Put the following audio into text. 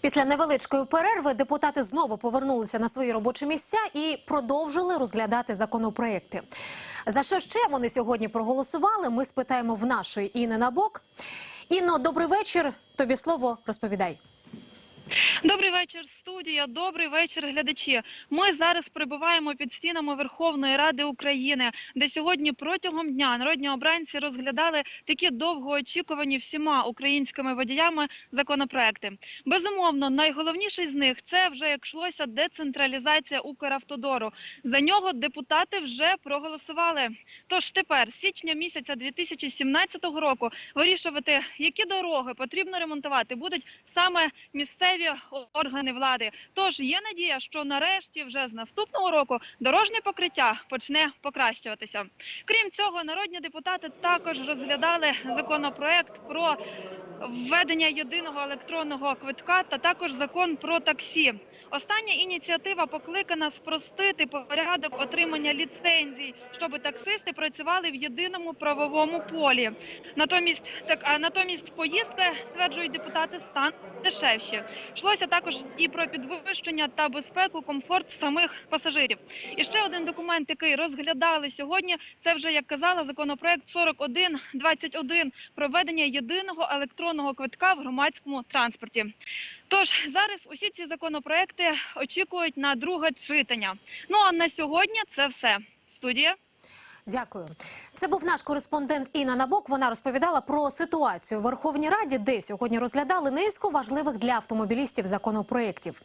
Після невеличкої перерви депутати знову повернулися на свої робочі місця і продовжили розглядати законопроекти. За що ще вони сьогодні проголосували? Ми спитаємо в нашої Інни Набок. Інно, добрий вечір. Тобі слово розповідай. Добрий вечір, студія. Добрий вечір, глядачі. Ми зараз перебуваємо під стінами Верховної Ради України, де сьогодні протягом дня народні обранці розглядали такі довгоочікувані всіма українськими водіями законопроекти. Безумовно, найголовніший з них це вже як йшлося децентралізація Укравтодору. За нього депутати вже проголосували. Тож тепер, січня місяця 2017 року, вирішувати, які дороги потрібно ремонтувати, будуть саме місцеві органи влади. Тож є надія, що нарешті, вже з наступного року, дорожнє покриття почне покращуватися. Крім цього, народні депутати також розглядали законопроект про введення єдиного електронного квитка та також закон про таксі. Остання ініціатива покликана спростити порядок отримання ліцензій, щоб таксисти працювали в єдиному правовому полі. Натомість так а натомість поїздки стверджують депутати стан дешевші. Йшлося також і про підвищення та безпеку, комфорт самих пасажирів. І ще один документ, який розглядали сьогодні, це вже як казала законопроект 4121 про введення єдиного електронного квитка в громадському транспорті. Тож зараз усі ці законопроекти очікують на друге читання. Ну а на сьогодні це все. Студія. Дякую. Це був наш кореспондент Інна Набок. Вона розповідала про ситуацію в Верховній Раді, де сьогодні розглядали низку важливих для автомобілістів законопроєктів.